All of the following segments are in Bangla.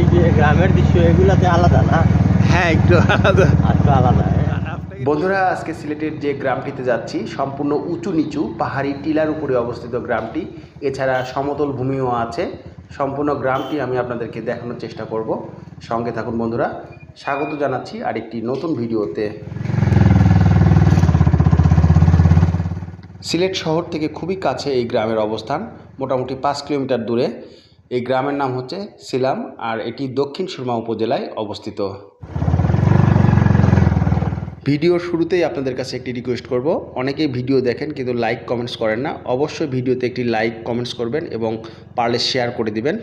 এই যে গ্রামের দৃশ্য এগুলাতে আলাদা না? হ্যাঁ একটু আলাদা। একটু আলাদা বন্ধুরা আজকে সিলেটের যে গ্রামটিতে যাচ্ছি সম্পূর্ণ উঁচু নিচু পাহাড়ি টিলার উপরে অবস্থিত গ্রামটি। এছাড়া সমতল ভূমিও আছে। সম্পূর্ণ গ্রামটি আমি আপনাদেরকে দেখানোর চেষ্টা করব। সঙ্গে থাকুন বন্ধুরা। স্বাগত জানাচ্ছি আরেকটি নতুন ভিডিওতে। সিলেট শহর থেকে খুবই কাছে এই গ্রামের অবস্থান মোটামুটি পাঁচ কিলোমিটার দূরে। এই গ্রামের নাম হচ্ছে সিলাম আর এটি দক্ষিণ সুরমা উপজেলায় অবস্থিত। ভিডিওর শুরুতেই আপনাদের কাছে একটি রিকোয়েস্ট করব। অনেকেই ভিডিও দেখেন কিন্তু লাইক কমেন্টস করেন না। অবশ্যই ভিডিওতে একটি লাইক কমেন্টস করবেন এবং পারলে শেয়ার করে দিবেন।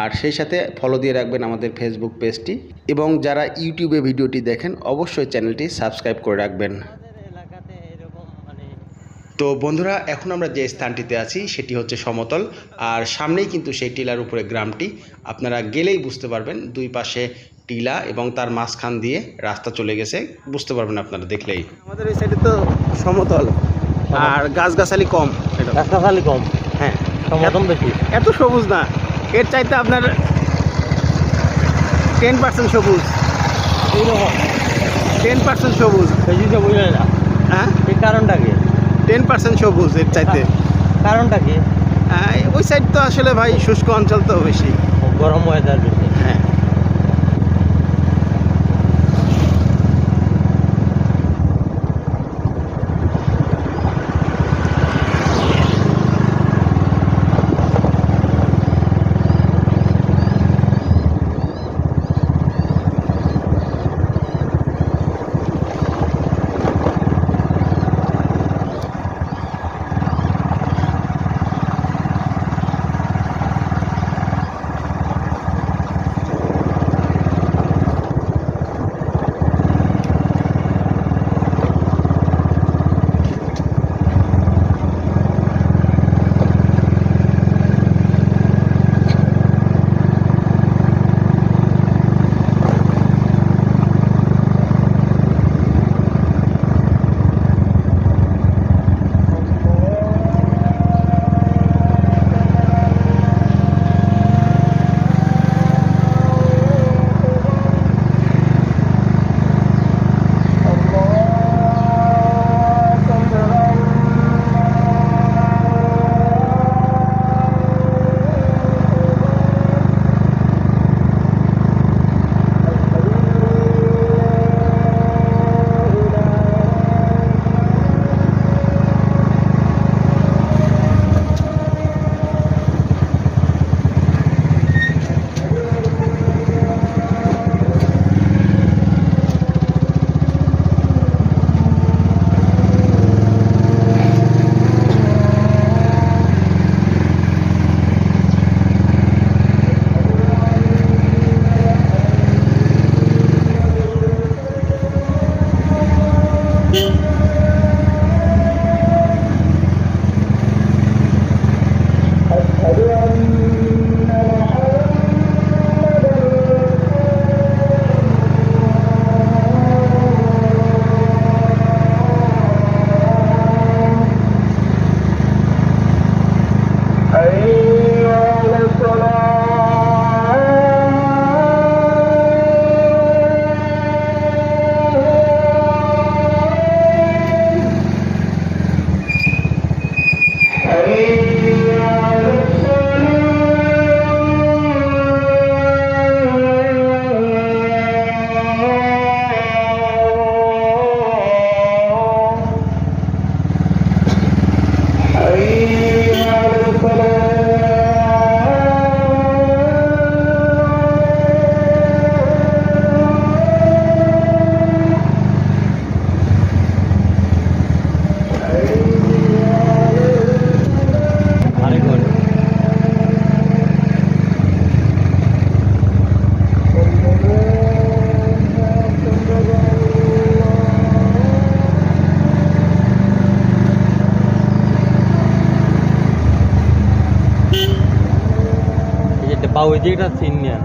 আর সেই সাথে ফলো দিয়ে রাখবেন আমাদের ফেসবুক পেজটি এবং যারা ইউটিউবে ভিডিওটি দেখেন, অবশ্যই চ্যানেলটি সাবস্ক্রাইব করে রাখবেন। তো বন্ধুরা এখন আমরা যে স্থানটিতে আছি সেটি হচ্ছে সমতল। আর সামনেই কিন্তু সেই টিলার উপরে গ্রামটি। আপনারা গেলেই বুঝতে পারবেন দুই পাশে টিলা এবং তার মাঝখান দিয়ে রাস্তা চলে গেছে। বুঝতে পারবেন আপনারা দেখলেই। আমাদের এই সাইডে তো সমতল। আর গাছগাছালি কম। খালি কম। হ্যাঁ। সমতল বেশি। এত সবুজ না। এর চাইতে আপনার টেন পার্সেন্ট সবুজ। টেন পার্সেন্ট সবুজ। বেশি বুঝে না। হ্যাঁ? এই কারণটা কি? টেন পার্সেন্ট সবুজ এর চাইতে। কারণটা কি? ওই সাইড তো আসলে ভাই শুষ্ক অঞ্চল তো বেশি। গরম ওয়েদার বেশি। হ্যাঁ বা ওই যে এটা সিন নিয়ে